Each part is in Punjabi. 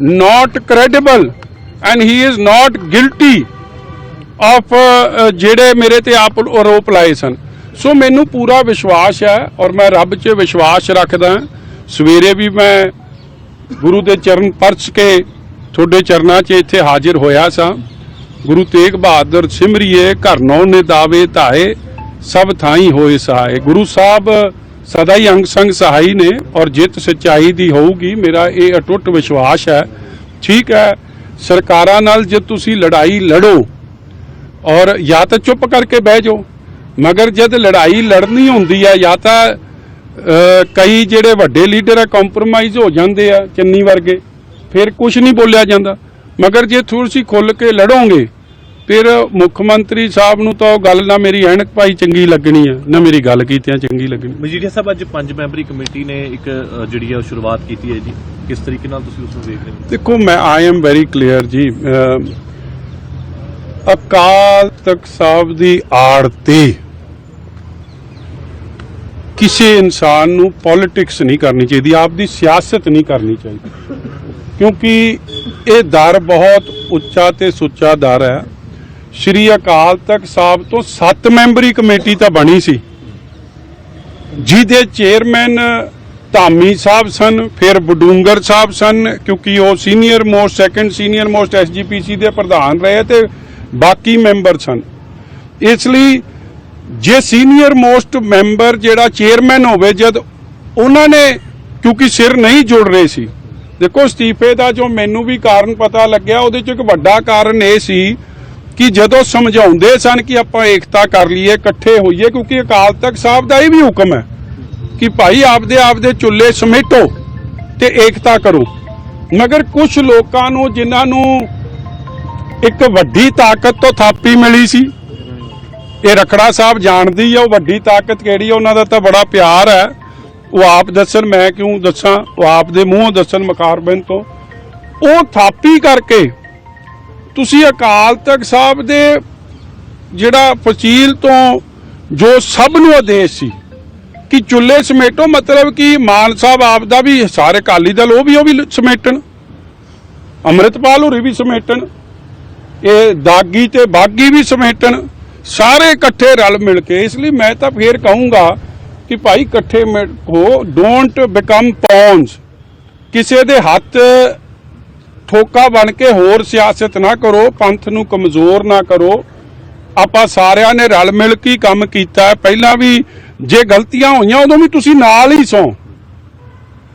not credible and he is not guilty of uh, ਜਿਹੜੇ ਮੇਰੇ ਤੇ ਆਪ ਆਰੋਪ ਲਾਏ ਸਨ। ਸੋ ਮੈਨੂੰ ਪੂਰਾ ਵਿਸ਼ਵਾਸ ਹੈ ਔਰ ਮੈਂ ਰੱਬ 'ਚ ਵਿਸ਼ਵਾਸ ਰੱਖਦਾ ਸਵੇਰੇ ਵੀ ਮੈਂ ਗੁਰੂ ਦੇ ਚਰਨ ਪਰਚ ਕੇ ਤੁਹਾਡੇ ਚਰਨਾਂ 'ਚ ਇੱਥੇ ਹਾਜ਼ਰ ਹੋਇਆ ਸਾਂ। ਗੁਰੂ ਤੇਗ ਬਹਾਦਰ ਸਿਮਰਿਏ ਘਰ ਨੌ ਨੇ ਦਾਵੇ ਧਾਏ, ਸਭ ਥਾਈ ਹੋਏ ਸਹਾਏ। ਗੁਰੂ ਸਾਹਿਬ ਸਦਾ ਹੀ ਅੰਗ ਸੰਗ ਸਹਾਈ ਨੇ ਔਰ ਜਿੱਤ ਸਚਾਈ ਦੀ ਹੋਊਗੀ, ਮੇਰਾ ਇਹ ਅਟੁੱਟ ਵਿਸ਼ਵਾਸ ਹੈ। ਠੀਕ ਹੈ, ਸਰਕਾਰਾਂ ਨਾਲ ਜੇ ਤੁਸੀਂ ਲੜਾਈ ਲੜੋ ਔਰ ਜਾਂ ਤਾਂ ਚੁੱਪ ਕਰਕੇ ਬਹਿ ਜਾਓ, ਮਗਰ ਜਦ ਲੜਾਈ ਲੜਨੀ ਹੁੰਦੀ ਹੈ, ਜਾਂ ਤਾਂ ਕਈ ਜਿਹੜੇ ਵੱਡੇ ਲੀਡਰ ਆ ਕੰਪਰੋਮਾਈਜ਼ ਹੋ ਜਾਂਦੇ ਆ ਚੰਨੀ ਵਰਗੇ, ਫਿਰ ਕੁਝ ਨਹੀਂ ਬੋਲਿਆ ਜਾਂਦਾ। ਮਗਰ ਜੇ ਤੁਸੀਂ ਖੁੱਲ ਕੇ ਲੜੋਗੇ ਫਿਰ ਮੁੱਖ ਮੰਤਰੀ ਸਾਹਿਬ ਨੂੰ ਤਾਂ ਉਹ ਗੱਲ ਨਾ ਮੇਰੀ ਐਨਕ ਭਾਈ ਚੰਗੀ ਲੱਗਣੀ ਆ ਨਾ ਮੇਰੀ ਗੱਲ ਕੀਤਿਆਂ ਚੰਗੀ ਲੱਗਣੀ। ਮਜੀਠੀਆ ਸਾਹਿਬ ਅੱਜ ਪੰਜ ਮੈਂਬਰੀ ਕਮੇਟੀ ਨੇ ਇੱਕ ਅ, ਜਿਹੜੀ ਹੈ ਉਹ ਸ਼ੁਰੂਆਤ ਕੀਤੀ ਹੈ ਜੀ। ਕਿਸ ਤਰੀਕੇ ਨਾਲ ਤੁਸੀਂ ਉਸ ਨੂੰ ਦੇਖ ਰਹੇ ਹੋ? ਦੇਖੋ ਮੈਂ ਆਈ ਐਮ ਵੈਰੀ ਕਲੀਅਰ ਜੀ ਅਮ, ਅਕਾਲ ਤਖਤ ਸਾਹਿਬ ਦੀ ਆੜ ਤੇ ਕਿਸੇ ਇਨਸਾਨ ਨੂੰ ਪੋਲਿਟਿਕਸ ਨਹੀਂ ਕਰਨੀ ਚਾਹੀਦੀ ਆਪ ਦੀ ਸਿਆਸਤ ਨਹੀਂ ਕਰਨੀ ਚਾਹੀਦੀ। ਕਿਉਂਕਿ ਇਹ ਦਰ ਬਹੁਤ ਉੱਚਾ ਤੇ ਸੁੱਚਾ ਦਰ ਹੈ। ਸ਼੍ਰੀ ਅਕਾਲ ਤਖਤ ਸਾਹਿਬ ਤੋਂ 7 ਮੈਂਬਰੀ ਕਮੇਟੀ ਤਾਂ ਬਣੀ ਸੀ। ਜਿਹਦੇ ਚੇਅਰਮੈਨ ਧਾਮੀ ਸਾਹਿਬ ਸਨ, ਫਿਰ ਬਡੂੰਗਰ ਸਾਹਿਬ ਸਨ, ਕਿਉਂਕਿ ਉਹ senior most, second senior most SGPC ਦੇ ਪ੍ਰਧਾਨ ਰਹੇ ਤੇ ਬਾਕੀ ਮੈਂਬਰ ਸਨ। ਇਸ ਲਈ ਜੇ ਸੀਨੀਅਰ ਮੋਸਟ ਮੈਂਬਰ ਜਿਹੜਾ ਚੇਅਰਮੈਨ ਹੋਵੇ, ਜਦ ਉਹਨਾਂ ਨੇ, ਕਿਉਂਕਿ ਸਿਰ ਨਹੀਂ ਜੁੜ ਰਹੇ ਸੀ। ਦੇਖੋ, ਅਸਤੀਫੇ ਦਾ ਜੋ ਮੈਨੂੰ ਵੀ ਕਾਰਨ ਪਤਾ ਲੱਗਿਆ, ਉਹਦੇ ਚ ਇੱਕ ਵੱਡਾ ਕਾਰਨ ਇਹ ਸੀ ਕਿ ਜਦੋਂ ਸਮਝਾਉਂਦੇ ਸਨ ਕਿ ਆਪਾਂ ਏਕਤਾ ਕਰ ਲਈਏ, ਇਕੱਠੇ ਹੋਈਏ, ਕਿਉਂਕਿ ਅਕਾਲ ਤਖਤ ਸਾਹਿਬ ਦਾ ਇਹ ਵੀ ਹੁਕਮ ਹੈ ਕਿ ਭਾਈ ਆਪਦੇ ਆਪਦੇ ਚੁੱਲ੍ਹੇ ਸਮੇਟੋ ਤੇ ਏਕਤਾ ਕਰੋ। ਮਗਰ ਕੁਝ ਲੋਕਾਂ ਨੂੰ ਜਿਨ੍ਹਾਂ ਨੂੰ ਇੱਕ ਵੱਡੀ ਤਾਕਤ ਤੋਂ ਥਾਪੀ ਮਿਲੀ ਸੀ, ਇਹ ਰਖੜਾ ਸਾਹਿਬ ਜਾਣਦੀ ਆ, ਉਹ ਵੱਡੀ ਤਾਕਤ ਕਿਹੜੀ ਆ, ਉਹਨਾਂ ਦਾ ਤਾਂ ਬੜਾ ਪਿਆਰ ਹੈ। ਉਹ ਆਪ ਦੱਸਣ, ਮੈਂ ਕਿਉਂ ਦੱਸਾਂ? ਉਹ ਆਪ ਦੇ ਮੂੰਹੋਂ ਦੱਸਣ ਮਕਾਰਬਨ ਤੋਂ। ਉਹ ਥਾਪੀ ਕਰਕੇ ਤੁਸੀਂ ਅਕਾਲ ਤਖਤ ਸਾਹਿਬ ਦੇ ਜਿਹੜਾ ਫਸੀਲ ਤੋਂ ਜੋ ਸਭ ਨੂੰ ਆਦੇਸ਼ ਸੀ ਕਿ ਚੁੱਲ੍ਹੇ ਸਮੇਟੋ, ਮਤਲਬ ਕਿ ਮਾਨ ਸਾਹਿਬ ਆਪ ਦਾ ਵੀ, ਸਾਰੇ ਅਕਾਲੀ ਦਲ ਉਹ ਵੀ ਉਹ ਵੀ ਸਮੇਟਣ, ਅੰਮ੍ਰਿਤਪਾਲ ਹੋਰੀ ਵੀ ਸਮੇਟਣ, ਇਹ ਦਾਗੀ ਤੇ ਬਾਗੀ ਵੀ ਸਮੇਟਣ, ਸਾਰੇ ਇਕੱਠੇ ਰਲ ਮਿਲ ਕੇ, ਇਸ ਲਈ ਮੈਂ ਤਾਂ ਫੇਰ ਕਹੂੰਗਾ ਕਿ ਭਾਈ ਇਕੱਠੇ ਮਿਲ ਹੋ ਡੋਂਟ ਬਿਕਮ ਪੌਨਸ ਕਿਸੇ ਦੇ ਹੱਥ ਠੋਕਾ ਬਣ ਕੇ ਹੋਰ ਸਿਆਸਤ ਨਾ ਕਰੋ, ਪੰਥ ਨੂੰ ਕਮਜ਼ੋਰ ਨਾ ਕਰੋ। ਆਪਾਂ ਸਾਰਿਆਂ ਨੇ ਰਲ ਮਿਲ ਕੇ ਕੰਮ ਕੀਤਾ ਪਹਿਲਾਂ ਵੀ ਜੇ ਗਲਤੀਆਂ ਹੋਈਆਂ, ਉਦੋਂ ਵੀ ਤੁਸੀਂ ਨਾਲ ਹੀ ਸੋ।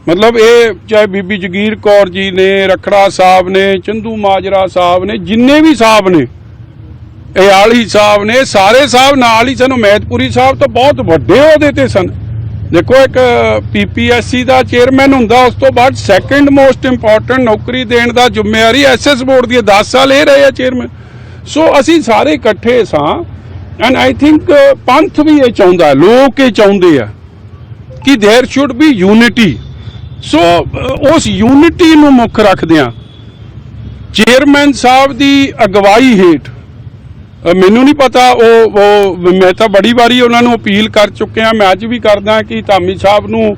ਮਤਲਬ ਇਹ ਚਾਹੇ ਬੀਬੀ ਜਗੀਰ ਕੌਰ ਜੀ ਨੇ, ਰਖੜਾ ਸਾਹਿਬ ਨੇ, ਚੰਦੂ ਮਾਜਰਾ ਸਾਹਿਬ ਨੇ, ਜਿੰਨੇ ਵੀ ਸਾਹਿਬ ਨੇ ਇਆਲੀ ਸਾਹਿਬ ਨੇ ਸਾਰੇ ਸਾਹਿਬ ਨਾਲ ਹੀ ਸਨ। ਉਮੈਦਪੁਰੀ ਸਾਹਿਬ ਤਾਂ ਬਹੁਤ ਵੱਡੇ ਉਹਦੇ ਤੇ ਸਨ। ਦੇਖੋ ਇੱਕ ਪੀਪੀਐਸਸੀ ਦਾ ਚੇਅਰਮੈਨ ਹੁੰਦਾ ਉਸ ਤੋਂ ਬਾਅਦ ਸੈਕੰਡ ਮੋਸਟ ਇੰਪੋਰਟੈਂਟ ਨੌਕਰੀ ਦੇਣ ਦਾ ਜ਼ਿੰਮੇਵਾਰੀ ਐਸਐਸ ਬੋਰਡ ਦੀ ਹੈ। 10 ਸਾਲ ਇਹ ਰਹੇ ਆ ਚੇਅਰਮੈਨ ਸੋ ਅਸੀਂ ਸਾਰੇ ਇਕੱਠੇ ਸਾਂ ਐਂਡ ਆਈ ਥਿੰਕ ਪੰਥ ਵੀ ਇਹ ਚਾਹੁੰਦਾ ਹੈ, ਲੋਕ ਇਹ ਚਾਹੁੰਦੇ ਆ ਕਿ there should be unity so ਅ, ਉਸ ਯੂਨਿਟੀ ਨੂੰ ਮੁੱਖ ਰੱਖਦਿਆਂ ਚੇਅਰਮੈਨ ਸਾਹਿਬ ਦੀ ਅਗਵਾਈ ਹੇਠ ਅ, ਮੈਨੂੰ ਨਹੀਂ ਪਤਾ ਉਹ ਉਹ ਮੈਂ ਤਾਂ ਬੜੀ ਵਾਰੀ ਉਹਨਾਂ ਨੂੰ ਅਪੀਲ ਕਰ ਚੁੱਕਿਆ ਮੈਂ ਅੱਜ ਵੀ ਕਰਦਾ ਕਿ ਧਾਮੀ ਸਾਹਿਬ ਨੂੰ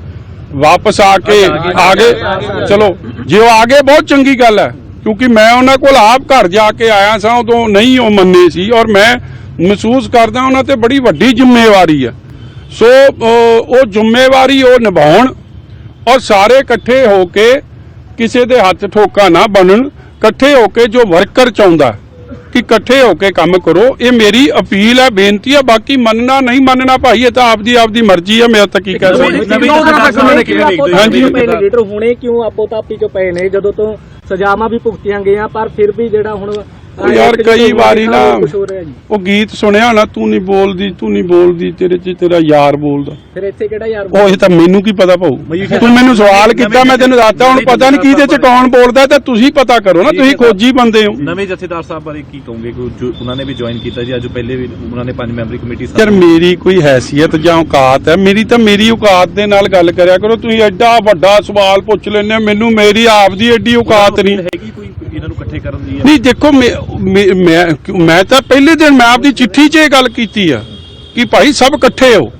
ਵਾਪਸ ਆ ਕੇ ਆਗੇ ਚਲੋ ਜੇ ਉਹ ਆਗੇ ਬਹੁਤ ਚੰਗੀ ਗੱਲ ਹੈ ਕਿਉਂਕਿ ਮੈਂ ਉਹਨਾਂ ਕੋਲ ਆਪ ਘਰ ਜਾ ਕੇ ਆਇਆ ਸਾਂ ਉਦੋਂ ਨਹੀਂ ਉਹ ਮੰਨੇ ਸੀ ਔਰ ਮੈਂ ਮਹਿਸੂਸ ਕਰਦਾ ਉਹਨਾਂ ਤੇ ਬੜੀ ਵੱਡੀ ਜ਼ਿੰਮੇਵਾਰੀ ਹੈ। ਸੋ ਉਹ ਜ਼ਿੰਮੇਵਾਰੀ ਉਹ ਨਿਭਾਉਣ ਔਰ ਸਾਰੇ ਇਕੱਠੇ ਹੋ ਕੇ ਕਿਸੇ ਦੇ ਹੱਥ ਠੋਕਾ ਨਾ ਬਣਨ ਇਕੱਠੇ ਹੋ ਕੇ ਜੋ ਵਰਕਰ ਚਾਹੁੰਦਾ ਕਿ ਇਕੱਠੇ ਹੋ ਕੇ ਕੰਮ ਕਰੋ ਇਹ ਮੇਰੀ ਅਪੀਲ ਹੈ ਬੇਨਤੀ ਹੈ ਬਾਕੀ ਮੰਨਣਾ ਨਹੀਂ ਮੰਨਣਾ ਭਾਈ ਇਹ ਤਾਂ ਆਪਦੀ ਆਪਦੀ ਮਰਜ਼ੀ ਹੈ ਮੈਂ ਤਾਂ ਕੀ ਕਹਿ ਸਕਦਾ? ਹਾਂਜੀ। ਲੀਡਰ ਹੁਣੇ ਕਿਉਂ ਆਪੋ ਤਾਪੀ ਚ ਪਏ ਨੇ ਜਦੋਂ ਤੋਂ ਸਜ਼ਾਵਾਂ ਵੀ ਭੁਗਤੀਆਂ ਗਈਆਂ ਪਰ ਫਿਰ ਵੀ ਜਿਹੜਾ ਹੁਣ ਉਹ ਯਾਰ ਕਈ ਵਾਰੀ ਨਾ ਕੁਝ ਹੋ ਰਿਹਾ ਜੀ। ਉਹ ਗੀਤ ਸੁਣਿਆ ਨਾ ਤੂੰ ਨਹੀਂ ਬੋਲਦੀ ਤੂੰ ਨਹੀਂ ਬੋਲਦੀ ਤੇਰੇ 'ਚ ਤੇਰਾ ਯਾਰ ਬੋਲਦਾ। ਫਿਰ ਇੱਥੇ ਕਿਹੜਾ ਯਾਰ ਉਹ ਇਹ ਤਾਂ ਮੈਨੂੰ ਕੀ ਪਤਾ ਭਾਊ? ਤੂੰ ਮੈਨੂੰ ਸਵਾਲ ਕੀਤਾ ਮੈਂ ਤੈਨੂੰ ਦੱਸਦਾ ਹੁਣ ਪਤਾ ਨਹੀਂ ਕਿਹਦੇ 'ਚ ਕੌਣ ਬੋਲਦਾ ਤਾਂ ਤੁਸੀਂ ਪਤਾ ਕਰੋ ਨਾ ਤੁਸੀਂ ਖੋਜੀ ਬੰਦੇ ਹੋ। ਨਵੇਂ ਜਥੇਦਾਰ ਸਾਹਿਬ ਬਾਰੇ ਕੀ ਕਹੋਗੇ? ਕਿ ਉਹਨਾਂ ਨੇ ਵੀ ਜੁਆਇਨ ਕੀਤਾ ਜੀ ਅੱਜ ਪਹਿਲੇ ਵੀ ਉਹਨਾਂ ਨੇ ਪੰਜ ਮੈਂਬਰੀ ਕਮੇਟੀ ਯਾਰ ਮੇਰੀ ਕੋਈ ਹੈਸੀਅਤ ਜਾਂ ਔਕਾਤ ਹੈ? ਮੇਰੀ ਤਾਂ ਮੇਰੀ ਔਕਾਤ ਦੇ ਨਾਲ ਗੱਲ ਕਰਿਆ ਕਰੋ ਤੁਸੀਂ ਐਡਾ ਵੱਡਾ ਸਵਾਲ ਪੁੱਛ ਲੈਂਦੇ ਹੋ ਮੈਨੂੰ ਮੇਰੀ ਆਪਦੀ ਐਡੀ ਔਕਾਤ ਨਹੀਂ ਹੈਗੀ ਕੋਈ ਇਹਨਾਂ ਨੂੰ ਇਕੱਠੇ ਕਰਨ ਦੀ ਨਹੀਂ, ਦੇਖੋ, ਮੈਂ, ਮੈਂ- ਤਾਂ ਪਹਿਲੇ ਦਿਨ ਮੈਂ ਆਪਦੀ ਚਿੱਠੀ 'ਚ ਇਹ ਗੱਲ ਕੀਤੀ ਆ ਕਿ ਭਾਈ ਸਭ ਇਕੱਠੇ ਹੋ।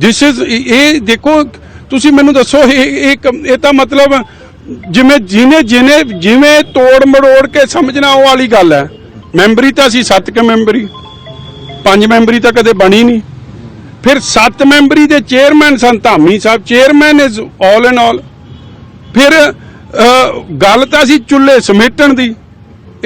ਦਿਸ ਇਜ਼ ਇਹ ਦੇਖੋ, ਤੁਸੀਂ ਮੈਨੂੰ ਦੱਸੋ, ਇਹ ਇਹ ਤਾਂ ਮਤਲਬ ਜਿਵੇਂ ਜਿਹਨੇ ਜਿਹਨੇ ਜਿਵੇਂ ਤੋੜ ਮੜੋੜ ਕੇ ਸਮਝਣਾ ਉਹ ਵਾਲੀ ਗੱਲ ਹੈ। ਮੈਂਬਰੀ ਤਾਂ ਸੀ, ਸੱਤ ਕੇ ਮੈਂਬਰੀ ਪੰਜ ਮੈਂਬਰੀ ਤਾਂ ਕਦੇ ਬਣੀ ਨਹੀਂ। ਫਿਰ ਸੱਤ ਮੈਂਬਰੀ ਦੇ chairman son Dhami Sahib. Chairman is all and all ਫਿਰ ਗੱਲ ਤਾਂ ਸੀ ਚੁੱਲ੍ਹੇ ਸਮੇਟਣ ਦੀ।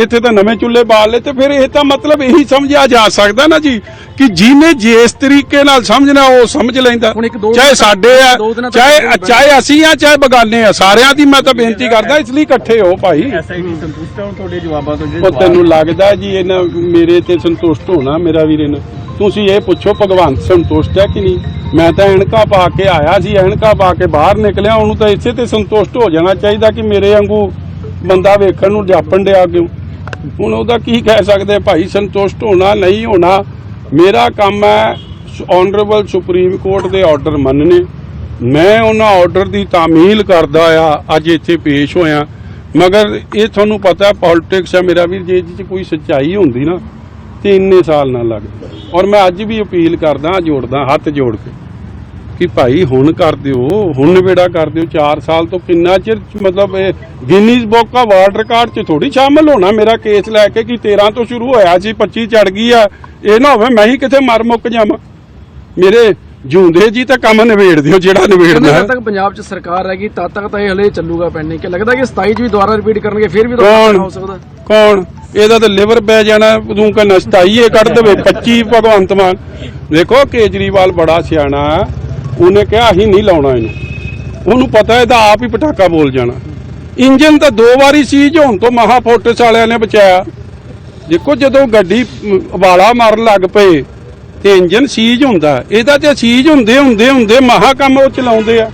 ਇੱਥੇ ਤਾਂ ਨਵੇਂ ਚੁੱਲ੍ਹੇ ਬਾਲ ਲਏ ਤੇ ਫਿਰ ਇਹ ਤਾਂ ਮਤਲਬ ਇਹੀ ਸਮਝਿਆ ਜਾ ਸਕਦਾ ਨਾ ਜੀ ਕਿ ਜਿਹਨੇ ਜਿਸ ਤਰੀਕੇ ਨਾਲ ਸਮਝਣਾ ਉਹ ਸਮਝ ਲੈਂਦਾ। ਚਾਹੇ ਸਾਡੇ ਆ ਚਾਹੇ ਚਾਹੇ ਅਸੀਂ ਆ ਚਾਹੇ ਬਗਾਨੇ ਆ ਸਾਰਿਆਂ ਦੀ ਮੈਂ ਤਾਂ ਬੇਨਤੀ ਕਰਦਾ ਇਸ ਲਈ ਇਕੱਠੇ ਹੋ ਭਾਈ। ਸੰਤੁਸ਼ਟ ਹੋ ਤੁਹਾਡੇ ਜਵਾਬਾਂ ਤੋਂ ਤੈਨੂੰ ਲੱਗਦਾ ਜੀ ਇਹਨਾਂ ਮੇਰੇ ਤੇ ਸੰਤੁਸ਼ਟ ਹੋਣਾ ਮੇਰਾ ਵੀਰ ਇਹਨਾਂ ਤੁਸੀਂ ਇਹ ਪੁੱਛੋ, ਭਗਵੰਤ ਸੰਤੁਸ਼ਟ ਹੈ ਕਿ ਨਹੀਂ? ਮੈਂ ਤਾਂ ਐਨਕਾ ਪਾ ਕੇ ਆਇਆ ਸੀ, ਐਨਕਾ ਪਾ ਕੇ ਬਾਹਰ ਨਿਕਲਿਆ, ਉਹਨੂੰ ਤਾਂ ਇਸੇ ਤੇ ਸੰਤੁਸ਼ਟ ਹੋ ਜਾਣਾ ਚਾਹੀਦਾ ਕਿ ਮੇਰੇ ਵਾਂਗੂ ਬੰਦਾ ਵੇਖਣ ਨੂੰ ਜਾਪਣ ਡਿਆ ਕਿਉਂ? ਹੁਣ ਉਹਦਾ ਕੀ ਕਹਿ ਸਕਦੇ ਭਾਈ ਸੰਤੁਸ਼ਟ ਹੋਣਾ, ਨਹੀਂ ਹੋਣਾ? ਮੇਰਾ ਕੰਮ ਹੈ ਆਨਰੇਬਲ ਸੁਪਰੀਮ ਕੋਰਟ ਦੇ ਆਰਡਰ ਮੰਨਣੇ। ਮੈਂ ਉਹਨਾਂ ਆਰਡਰ ਦੀ ਤਾਮੀਲ ਕਰਦਾ ਆ, ਅੱਜ ਇੱਥੇ ਪੇਸ਼ ਹੋਇਆ। ਮਗਰ ਇਹ ਤੁਹਾਨੂੰ ਪਤਾ ਪੋਲਿਟਿਕਸ ਹੈ, ਮੇਰਾ ਵੀ ਜੇ ਇਹਦੇ 'ਚ ਕੋਈ ਸੱਚਾਈ ਹੁੰਦੀ ਨਾ ਤੇ ਇੰਨੇ ਸਾਲ ਨਾ ਲੱਗਦੇ ਔਰ ਮੈਂ ਅੱਜ ਵੀ ਅਪੀਲ ਕਰਦਾ ਜੋੜਦਾ ਹੱਥ ਜੋੜ ਕੇ ਕਿ ਭਾਈ ਹੁਣ ਕਰ ਦਿਓ ਹੁਣ ਨਿਬੇੜਾ ਕਰ ਦਿਓ। 4 ਸਾਲ ਤੋਂ ਕਿੰਨਾ ਚਿਰ ਮਤਲਬ ਇਹ ਗਿਨੀਜ਼ ਬੁੱਕ ਆ ਵਰਲਡ ਰਿਕਾਰਡ 'ਚ ਥੋੜੀ ਸ਼ਾਮਲ ਹੋਣਾ ਮੇਰਾ ਕੇਸ ਲੈ ਕੇ ਕਿ 13 ਤੋਂ ਸ਼ੁਰੂ ਹੋਇਆ ਸੀ 25 ਚੜ ਗਈ ਆ। ਇਹ ਨਾ ਹੋਵੇ ਮੈਂ ਹੀ ਕਿਤੇ ਮਰ ਮੁੱਕ ਜਾਵਾਂ। ਮੇਰੇ ਜੂੰਦੇ ਜੀ ਤਾਂ ਕੰਮ ਨਿਬੇੜ ਦਿਓ ਜਿਹੜਾ ਨਿਬੇੜਨਾ ਹੈ। ਤੱਕ ਪੰਜਾਬ 'ਚ ਸਰਕਾਰ ਰਹੇਗੀ ਤਦ ਤੱਕ ਤਾਂ ਇਹ ਹਲੇ ਚੱਲੂਗਾ ਪੈਂਡਿੰਗ। ਕਿ ਲੱਗਦਾ ਕਿ 27 'ਚ ਵੀ ਦੁਬਾਰਾ ਰਿਪੀਟ ਕਰਨਗੇ ਫਿਰ ਵੀ ਕੌਣ? ਹੋ ਸਕਦਾ? ਕੌਣ? ਇਹਦਾ ਤਾਂ ਲਿਵਰ ਪੈ ਜਾਣਾ ਤੂੰ ਕਹਿੰਦਾ 27 ਇਹ ਕੱਢ ਦੇਵੇ 25 ਭਗਵੰਤ ਮਾਨ। ਦੇਖੋ ਕੇਜਰੀਵਾਲ ਬੜਾ ਸਿਆਣਾ ਉਹਨੇ ਕਿਹਾ ਅਸੀਂ ਨਹੀਂ ਲਾਉਣਾ ਇਹਨੂੰ। ਉਹਨੂੰ ਪਤਾ ਇਹਦਾ ਆਪ ਹੀ ਪਟਾਕਾ ਬੋਲ ਜਾਣਾ। ਇੰਜਨ ਤਾਂ ਦੋ ਵਾਰੀ ਸੀਜ ਹੋਣ ਤੋਂ ਮਹਾ ਫੋਰਟਿਸ ਵਾਲਿਆਂ ਨੇ ਬਚਾਇਆ। ਦੇਖੋ ਜਦੋਂ ਗੱਡੀ ਉਬਾਲਾ ਮਾਰਨ ਲੱਗ ਪਏ ਤੇ ਇੰਜਨ ਸੀਜ ਹੁੰਦਾ। ਇਹਦਾ ਤੇ ਸੀਜ ਹੁੰਦੇ ਹੁੰਦੇ ਹੁੰਦੇ ਮਹਾ ਕੰਮ ਉਹ ਚਲਾਉਂਦੇ ਆ।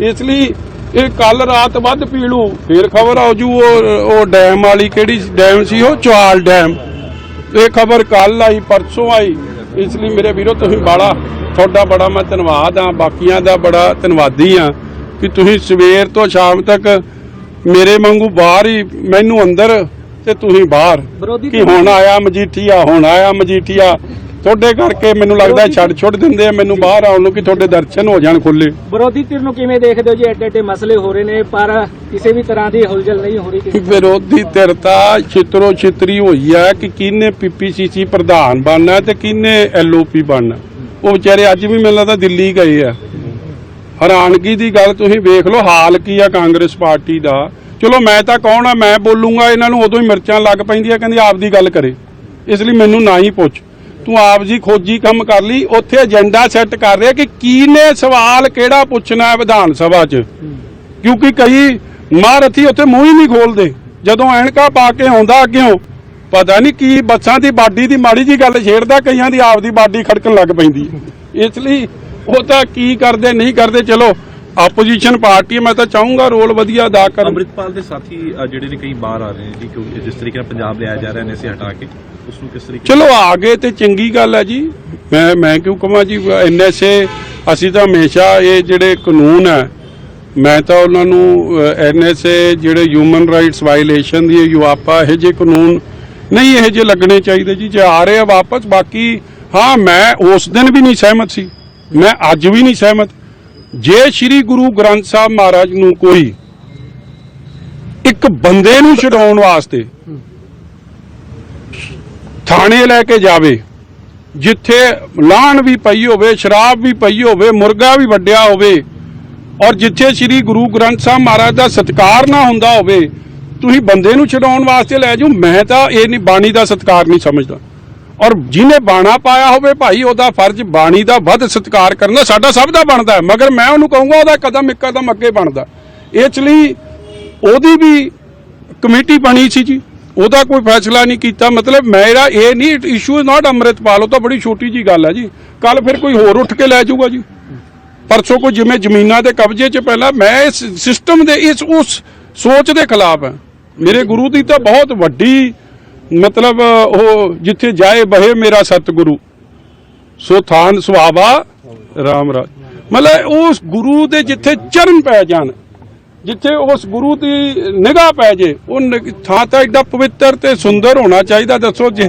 ਇਸ ਲਈ ਇਹ ਕੱਲ ਰਾਤ ਵੱਧ ਪੀੜੂ ਫੇਰ ਖਬਰ ਆਉ ਜੂ ਉਹ ਉਹ ਡੈਮ ਵਾਲੀ ਕਿਹੜੀ ਡੈਮ ਸੀ ਉਹ? ਚਵਾਲ ਡੈਮ। ਇਹ ਖਬਰ ਕੱਲ ਆਈ ਪਰਸੋਂ ਆਈ। ਇਸ ਲਈ ਮੇਰੇ ਵੀਰੋ ਤੁਸੀਂ ਬੜਾ ਤੁਹਾਡਾ ਬੜਾ ਮੈਂ ਧੰਨਵਾਦ ਆ ਬਾਕੀਆਂ ਦਾ ਬੜਾ ਧੰਨਵਾਦੀ ਆ ਕਿ ਤੁਸੀਂ ਸਵੇਰ ਤੋਂ ਸ਼ਾਮ ਤੱਕ ਮੇਰੇ ਵਾਂਗੂ ਬਾਹਰ ਹੀ ਮੈਨੂੰ ਅੰਦਰ ਤੇ ਤੁਸੀਂ ਬਾਹਰ। ਕਿ ਹੁਣ ਆਇਆ ਮਜੀਠੀਆ ਹੁਣ ਆਇਆ ਮਜੀਠੀਆ। ਤੁਹਾਡੇ ਕਰਕੇ ਮੈਨੂੰ ਲੱਗਦਾ ਛੱਡ ਛੁੱਟ ਦਿੰਦੇ ਆ ਮੈਨੂੰ ਬਾਹਰ ਆਉਣ ਨੂੰ ਕਿ ਤੁਹਾਡੇ ਦਰਸ਼ਨ ਹੋ ਜਾਣ ਖੁੱਲੇ ਵਿਰੋਧੀ ਧਿਰ ਨੂੰ ਕਿਵੇਂ ਦੇਖਦੇ ਹੋ ਜੀ? ਐਡੇ ਐਡੇ ਮਸਲੇ ਹੋ ਰਹੇ ਨੇ ਪਰ ਕਿਸੇ ਵੀ ਤਰ੍ਹਾਂ ਦੀ ਹੁਲਜਲ ਨਹੀਂ ਹੋ ਰਹੀ ਵਿਰੋਧੀ ਧਿਰ ਤਾਂ ਛਿੱਤਰੋ ਛਿੱਤਰੀ ਹੋਈ ਆ ਕਿ ਕਿਹਨੇ ਪੀਪੀਸੀਸੀ ਪ੍ਰਧਾਨ ਬਣਨਾ ਤੇ ਕਿਹਨੇ ਐਲਓਪੀ ਬਣਨਾ। ਉਹ ਵਿਚਾਰੇ ਅੱਜ ਵੀ ਮੈਨੂੰ ਲੱਗਦਾ ਦਿੱਲੀ ਗਏ ਆ। ਹੈਰਾਨਗੀ ਦੀ ਗੱਲ ਤੁਸੀਂ ਵੇਖ ਲਓ ਹਾਲ ਕੀ ਆ ਕਾਂਗਰਸ ਪਾਰਟੀ ਦਾ। ਚਲੋ ਮੈਂ ਤਾਂ ਕੌਣ ਆ ਮੈਂ ਬੋਲੂੰਗਾ ਇਹਨਾਂ ਨੂੰ ਉਦੋਂ ਹੀ ਮਿਰਚਾਂ ਲੱਗ ਪੈਂਦੀਆਂ ਕਹਿੰਦੀ ਆਪਦੀ ਗੱਲ ਕਰੇ। ਇਸ ਲਈ ਮੈਨੂੰ ਨਾ ਹੀ ਪੁੱਛ। ਤੂੰ ਆਪ ਜੀ ਖੋਜੀ ਕੰਮ ਕਰ ਲਈ, ਉੱਥੇ ਏਜੰਡਾ ਸੈੱਟ ਕਰ ਰਿਹਾ ਕਿ ਕਿਹਨੇ ਸਵਾਲ ਕਿਹੜਾ ਪੁੱਛਣਾ ਹੈ ਵਿਧਾਨ ਸਭਾ 'ਚ? ਕਿਉਂਕਿ ਕਈ ਮਹਾਰਥੀ ਉੱਥੇ ਮੂੰਹ ਹੀ ਨਹੀਂ ਖੋਲਦੇ। ਜਦੋਂ ਐਨਕਾ ਪਾ ਕੇ ਆਉਂਦਾ ਅੱਗਿਓਂ, ਪਤਾ ਨਹੀਂ ਕੀ ਬੱਸਾਂ ਦੀ ਬਾਡੀ ਦੀ ਮਾੜੀ ਜੀ ਗੱਲ ਛੇੜਦਾ, ਕਈਆਂ ਦੀ ਆਪਦੀ ਬਾਡੀ ਖੜਕਣ ਲੱਗ ਪੈਂਦੀ ਇਸ ਲਈ ਉਹ ਤਾਂ ਕੀ ਕਰਦੇ, ਨਹੀਂ ਕਰਦੇ, ਚਲੋ ਆਪੋਜੀਸ਼ਨ ਪਾਰਟੀ ਹੈ, ਮੈਂ ਤਾਂ ਚਾਹੂੰਗਾ ਰੋਲ ਵਧੀਆ ਅਦਾ ਕਰਨ। ਅੰਮ੍ਰਿਤਪਾਲ ਦੇ ਸਾਥੀ ਅ, ਜਿਹੜੇ ਨੇ ਕਈ ਬਾਹਰ ਆ ਰਹੇ ਨੇ ਜੀ ਕਿਉਂਕਿ ਜਿਸ ਤਰੀਕੇ ਨਾਲ ਪੰਜਾਬ ਲਿਆਇਆ ਜਾ ਰਿਹਾ ਨੇ ਇਸੇ ਹਟਾ ਕੇ ਉਸ ਨੂੰ ਕਿਸ ਤਰੀਕੇ ਚਲੋ ਆ ਗਏ ਤੇ ਚੰਗੀ ਗੱਲ ਹੈ ਜੀ। ਮੈਂ ਮੈਂ ਕਿਉਂ ਕਹਾਂ ਜੀ ਐਨਐਸਏ ਅਸੀਂ ਤਾਂ ਹਮੇਸ਼ਾ ਇਹ ਜਿਹੜੇ ਕਾਨੂੰਨ ਹੈ ਮੈਂ ਤਾਂ ਉਹਨਾਂ ਨੂੰ ਐਨਐਸਏ ਜਿਹੜੇ ਹਿਊਮਨ ਰਾਈਟਸ ਵਾਇਲੇਸ਼ਨ ਦੀ ਯੂਆਪਾ ਇਹ ਜੇ ਕਾਨੂੰਨ ਨਹੀਂ ਇਹ ਜੇ ਲੱਗਣੇ ਚਾਹੀਦੇ ਜੀ। ਜੇ ਆ ਰਹੇ ਆ ਵਾਪਸ ਬਾਕੀ ਹਾਂ ਮੈਂ ਉਸ ਦਿਨ ਵੀ ਨਹੀਂ ਸਹਿਮਤ ਸੀ। ਮੈਂ ਅੱਜ ਵੀ ਨਹੀਂ ਸਹਿਮਤ। ਜੇ ਸ੍ਰੀ ਗੁਰੂ ਗ੍ਰੰਥ ਸਾਹਿਬ ਮਹਾਰਾਜ ਨੂੰ ਕੋਈ ਇੱਕ ਬੰਦੇ ਨੂੰ ਛਡਾਉਣ ਵਾਸਤੇ ਥਾਣੇ ਲੈ ਕੇ ਜਾਵੇ, ਜਿੱਥੇ ਲਾਹਣ ਵੀ ਪਈ ਹੋਵੇ, ਸ਼ਰਾਬ ਵੀ ਪਈ ਹੋਵੇ, ਮੁਰਗਾ ਵੀ ਵੱਡਿਆ ਹੋਵੇ, ਔਰ ਜਿੱਥੇ ਸ੍ਰੀ ਗੁਰੂ ਗ੍ਰੰਥ ਸਾਹਿਬ ਮਹਾਰਾਜ ਦਾ ਸਤਿਕਾਰ ਨਾ ਹੁੰਦਾ ਹੋਵੇ, ਤੁਸੀਂ ਬੰਦੇ ਨੂੰ ਛਡਾਉਣ ਵਾਸਤੇ ਲੈ ਜਾਓ, ਮੈਂ ਤਾਂ ਇਹ ਨਹੀਂ ਬਾਣੀ ਦਾ ਸਤਿਕਾਰ ਨਹੀਂ ਸਮਝਦਾ। ਔਰ ਜਿਹਨੇ ਬਾਣਾ ਪਾਇਆ ਹੋਵੇ ਭਾਈ, ਉਹਦਾ ਫਰਜ਼ ਬਾਣੀ ਦਾ ਵੱਧ ਸਤਿਕਾਰ ਕਰਨਾ ਸਾਡਾ ਸਭ ਦਾ ਬਣਦਾ ਹੈ। ਮਗਰ ਮੈਂ ਉਹਨੂੰ ਕਹੂੰਗਾ, ਉਹਦਾ ਕਦਮ ਇੱਕ ਕਦਮ ਅੱਗੇ ਬਣਦਾ ਇਸ ਲਈ ਉਹਦੀ ਵੀ ਕਮੇਟੀ ਬਣੀ ਸੀ ਜੀ। ਉਹਦਾ ਕੋਈ ਫੈਸਲਾ ਨਹੀਂ ਕੀਤਾ। ਮਤਲਬ ਮੇਰਾ ਇਹ ਨਹੀਂ ਇਸ਼ੂ ਇਜ਼ ਨਾਟ ਅੰਮ੍ਰਿਤਪਾਲ, ਉਹ ਤਾਂ ਬੜੀ ਛੋਟੀ ਜੀ ਗੱਲ ਹੈ ਜੀ। ਕੱਲ ਫਿਰ ਕੋਈ ਹੋਰ ਉੱਠ ਕੇ ਲੈ ਜਾਊਗਾ ਜੀ। ਪਰਸੋਂ ਕੋਈ ਜਿਵੇਂ ਜ਼ਮੀਨਾਂ ਦੇ ਕਬਜ਼ੇ 'ਚ ਪਹਿਲਾਂ ਮੈਂ ਇਸ ਸਿਸਟਮ ਦੇ, ਇਸ ਉਸ ਸੋਚ ਦੇ ਖਿਲਾਫ ਹਾਂ। ਮੇਰੇ ਗੁਰੂ ਦੀ ਤਾਂ ਬਹੁਤ ਵੱਡੀ ਮਤਲਬ ਉਹ ਜਿੱਥੇ ਜਾਏ ਬਹੇ ਮੇਰਾ ਸਤਿਗੁਰੂ। ਸੋ ਥਾਨ ਸੁਹਾਵਾ ਰਾਮ ਰਾਜ। ਮਤਲਬ ਉਸ ਗੁਰੂ ਦੇ ਜਿੱਥੇ ਚਰਨ ਪੈ ਜਾਣ, ਜਿੱਥੇ ਉਸ ਗੁਰੂ ਦੀ ਨਿਗਾਹ ਪੈ ਜੇ, ਉਹ ਨਿਗ- ਥਾਂ ਤਾਂ ਐਡਾ ਪਵਿੱਤਰ ਤੇ ਸੁੰਦਰ ਹੋਣਾ ਚਾਹੀਦਾ, ਦੱਸੋ ਜੇ